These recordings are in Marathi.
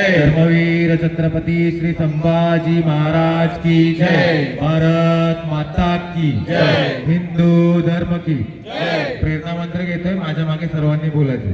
धर्मवीर छत्रपती श्री संभाजी महाराज की जय। भारत माता की जय. हिंदू धर्म की जय. प्रेरणा मंत्र घेतोय माझ्या मागे सर्वांनी बोलायचे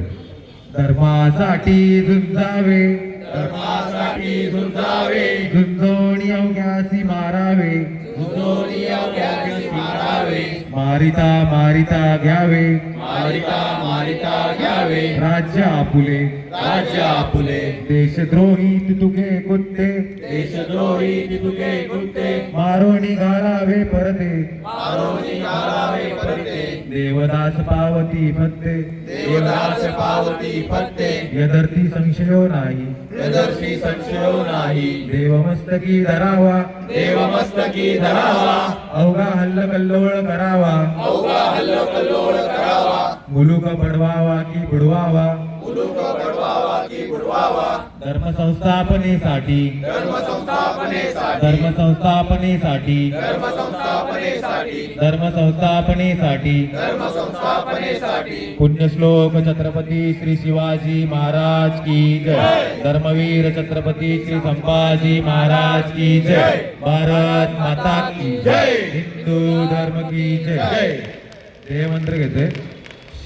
धर्मासाठी झुंजावे। धर्मासाठी झुंजावे। झुंजोणी अवघ्यासी मारावे। झुंजोनी अवघ्यासी मारावे। मारिता मारिता घ्यावे. मारिता मारिता घ्यावे. राज्य आपुले. राज्य आपुले. देशद्रोही तुके कुत्ते देशद्रोही तितुके कुत्ते मारोणी घालावे परते. मारोनी घालावे परते. देवदास पावती फत्ते. देवदास पावती फत्ते. यदर्थी संशयो नाही. यदर्शी संशयो नाही. देवमस्तकी धरावा. देवमस्तकी धरावा अवघा हल्ल कल्लोळ करावा। अवघा हल्लो कल्लोळ करावा। मुलुक पडवावा की बुडवावा। मुलुक पडवावा की बुडवावा धर्म संस्थापनेसाठी धर्म संस्थापनेसाठी धर्म संस्थापनेसाठी धर्म संस्थापनेसाठी धर्म संस्थापनेसाठी धर्म संस्थापनेसाठी पुण्यश्लोक छत्रपती श्री शिवाजी महाराज की जय. धर्मवीर छत्रपती श्री संभाजी महाराज की जय. भारत माता की जय. हिंदू धर्म की जय. देवमंत्र घेते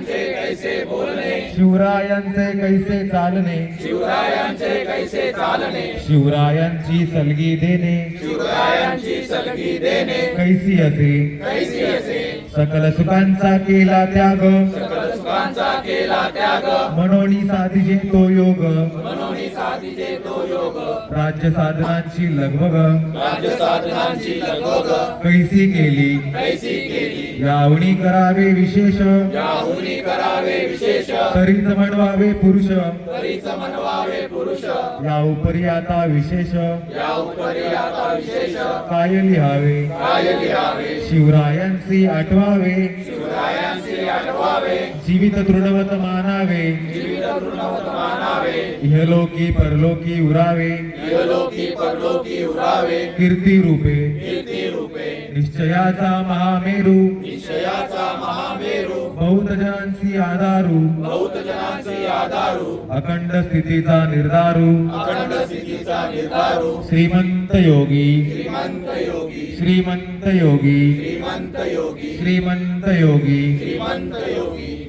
शिवरायांचे कैसे बोलणे? शिवरायांचे कैसे चालणे? शिवरायांचे कैसे चालणे? शिवरायांची सलगी देणे. शिवरायांची सलगी देणे. कैसी असे? कैसी असे? सकल सुखांचा केला त्याग. सकल सुखांचा केला त्याग. मनोनी साधिजे तो योग. योग. राज्य साधनांची लगबग. राज्य साधनांची लगोग कैसी केली? कैसी केली? यावणी करावे विशेष. याहुनी करावे विशेष. तरीच म्हणवावे पुरुष. तरीच म्हणवावे पुरुष. या उपरी आता विशेष. या उपरी आता विशेष. काय लिहावे? काय लिहावे? शिवरायांची आठवावे. शिवरायांचे आठवावे. जीवित तृणवत मानावे. जीवित ऋणवत मानावे. इहलोकी परलोकी उरावे. इहलोकी परलोकी उरावे. कीर्ती रूपे. कीर्ती रूपे. निश्चयाचा महामेरू. निश्चयाचा महामेरू. बहुतजनांची आधारू. बहुत जनांचे आधारू. अखंड स्थितीचा निर्धारू. अखंड स्थितीचा निर्धारू. श्रीमंत योगी. श्रीमंत योगी. श्रीमंत योगी. श्रीमंत योगी. श्रीमंत योगी. श्रीमंत योगी.